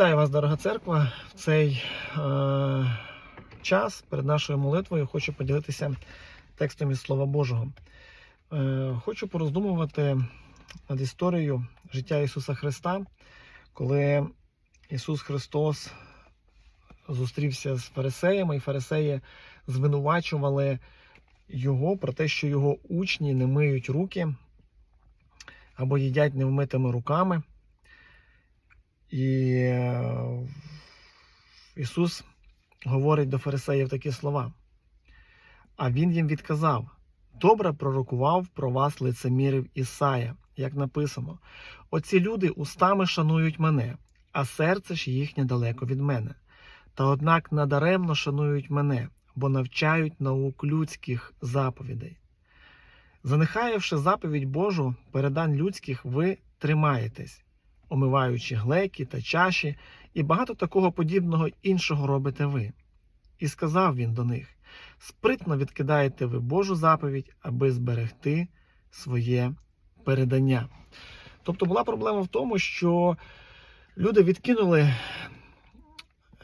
Вітаю вас, дорога церква. В цей е, час перед нашою молитвою хочу поділитися текстом із Слова Божого. Е, хочу пороздумувати над історією життя Ісуса Христа, коли Ісус Христос зустрівся з фарисеями, і фарисеї звинувачували Його про те, що його учні не миють руки або їдять невмитими руками. І Ісус говорить до фарисеїв такі слова. А Він їм відказав: добре пророкував про вас лицемірів Ісая, як написано: Оці люди устами шанують мене, а серце ж їхнє далеко від мене. Та однак надаремно шанують мене, бо навчають наук людських заповідей. Занехаєвши заповідь Божу передань людських, ви тримаєтесь омиваючи глеки та чаші, і багато такого подібного іншого робите ви. І сказав він до них: спритно відкидаєте ви Божу заповідь, аби зберегти своє передання. Тобто була проблема в тому, що люди відкинули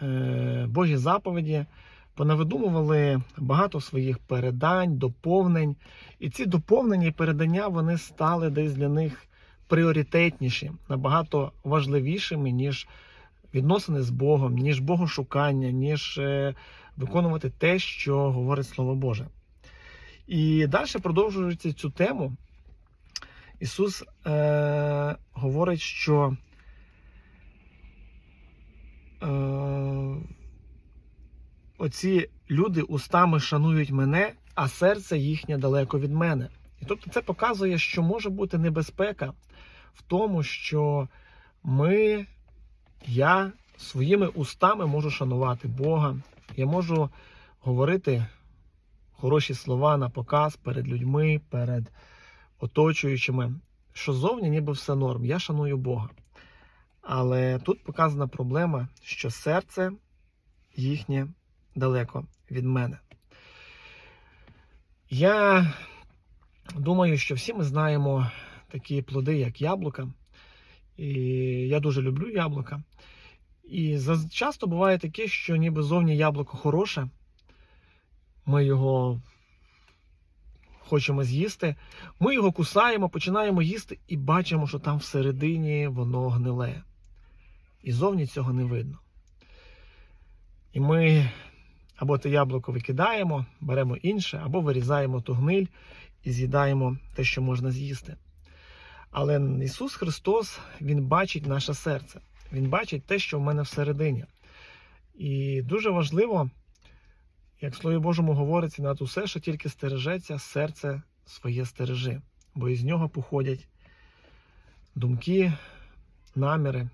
е, Божі заповіді, понавидумували багато своїх передань, доповнень, і ці доповнення і передання вони стали десь для них пріоритетніші, набагато важливішими, ніж відносини з Богом, ніж богошукання, ніж е, виконувати те, що говорить Слово Боже. І далі, продовжуючи цю тему, Ісус е, говорить, що е, оці люди устами шанують мене, а серце їхнє далеко від мене. І тобто це показує, що може бути небезпека в тому, що ми, я своїми устами можу шанувати Бога, я можу говорити хороші слова на показ перед людьми, перед оточуючими, що зовні ніби все норм. Я шаную Бога. Але тут показана проблема, що серце їхнє далеко від мене. Я думаю, що всі ми знаємо такі плоди, як яблука. І я дуже люблю яблука. І часто буває таке, що ніби зовні яблуко хороше, ми його хочемо з'їсти, ми його кусаємо, починаємо їсти і бачимо, що там всередині воно гниле. І зовні цього не видно. І ми або те яблуко викидаємо, беремо інше, або вирізаємо ту гниль і з'їдаємо те, що можна з'їсти. Але Ісус Христос, Він бачить наше серце, Він бачить те, що в мене всередині. І дуже важливо, як в Слові Божому говориться, над усе, що тільки стережеться, серце своє стережи, бо із нього походять думки, наміри.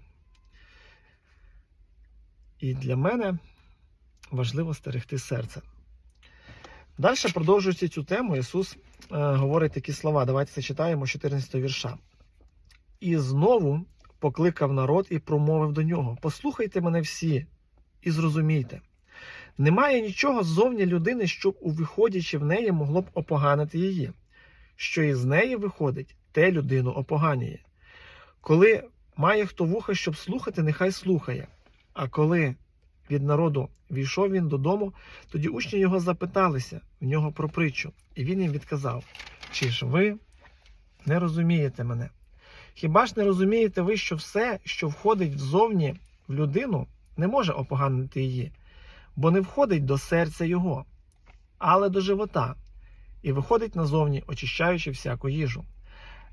І для мене важливо стерегти серце. Далі, продовжуючи цю тему, Ісус говорить такі слова. Давайте зачитаємо 14 вірша. І знову покликав народ і промовив до нього: Послухайте мене всі і зрозумійте. Немає нічого ззовні людини, щоб, увиходячи в неї, могло б опоганити її. Що із неї виходить, те людину опоганює. Коли має хто вуха, щоб слухати, нехай слухає. А коли від народу війшов він додому, тоді учні його запиталися в нього про притчу, і він їм відказав: Чи ж ви не розумієте мене? Хіба ж не розумієте ви, що все, що входить взовні в людину, не може опоганити її, бо не входить до серця його, але до живота, і виходить назовні, очищаючи всяку їжу.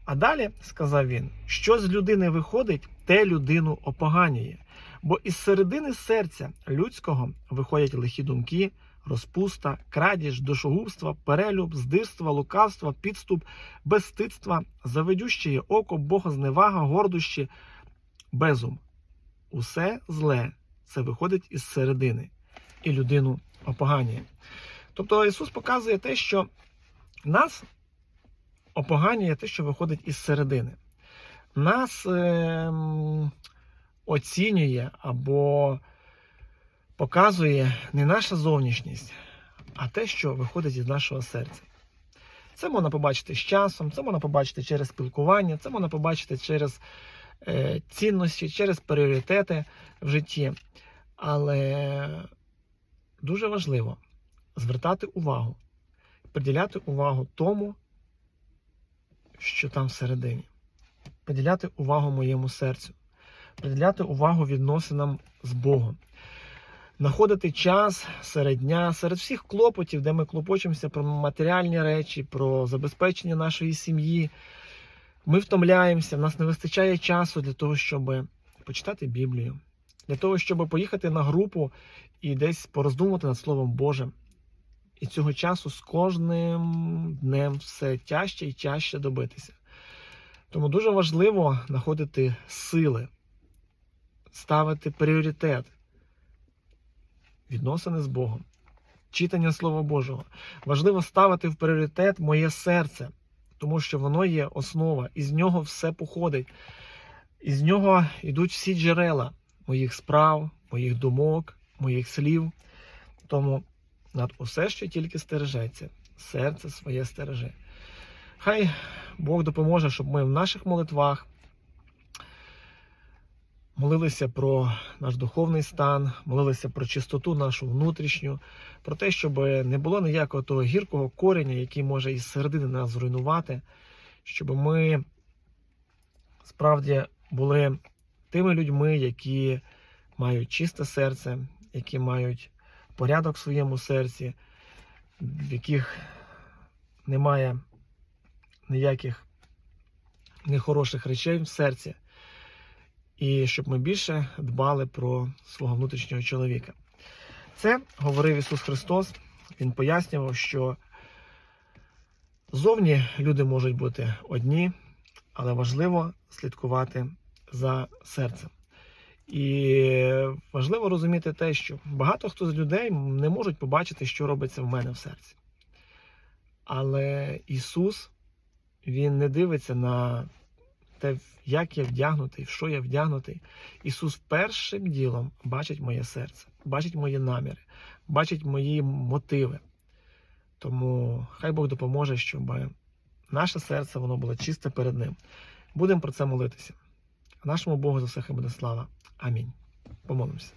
А далі, сказав він, що з людини виходить, те людину опоганює. Бо із середини серця людського виходять лихі думки, розпуста, крадіж, душогубство, перелюб, здирство, лукавство, підступ, безстидство, заведющее око, богозневага, гордощі, безум. Усе зле це виходить із середини і людину опоганює. Тобто Ісус показує те, що нас опоганює те, що виходить із середини. Нас. Е оцінює або показує не наша зовнішність, а те, що виходить із нашого серця. Це можна побачити з часом, це можна побачити через спілкування, це можна побачити через е, цінності, через пріоритети в житті. Але дуже важливо звертати увагу, приділяти увагу тому, що там всередині, приділяти увагу моєму серцю, приділяти увагу відносинам з Богом. Знаходити час серед дня, серед всіх клопотів, де ми клопочемося про матеріальні речі, про забезпечення нашої сім'ї. Ми втомляємося, в нас не вистачає часу для того, щоб почитати Біблію, для того, щоб поїхати на групу і десь пороздумувати над Словом Божим. І цього часу з кожним днем все тяжче і тяжче добитися. Тому дуже важливо знаходити сили, ставити пріоритет відносини з Богом, читання Слова Божого. Важливо ставити в пріоритет моє серце, тому що воно є основа, і з нього все походить. Із нього йдуть всі джерела моїх справ, моїх думок, моїх слів. Тому над усе, що тільки стережеться, серце своє стереже. Хай Бог допоможе, щоб ми в наших молитвах молилися про наш духовний стан, молилися про чистоту нашу внутрішню, про те, щоб не було ніякого того гіркого кореня, який може із середини нас зруйнувати, щоб ми справді були тими людьми, які мають чисте серце, які мають порядок в своєму серці, в яких немає ніяких нехороших речей в серці, і щоб ми більше дбали про свого внутрішнього чоловіка. Це говорив Ісус Христос. Він пояснював, що зовні люди можуть бути одні, але важливо слідкувати за серцем. І важливо розуміти те, що багато хто з людей не можуть побачити, що робиться в мене в серці. Але Ісус, Він не дивиться на те, як я вдягнутий, в що я вдягнутий. Ісус першим ділом бачить моє серце, бачить мої наміри, бачить мої мотиви. Тому хай Бог допоможе, щоб наше серце воно було чисте перед Ним. Будемо про це молитися. Нашому Богу за все хай буде слава. Амінь. Помолимося.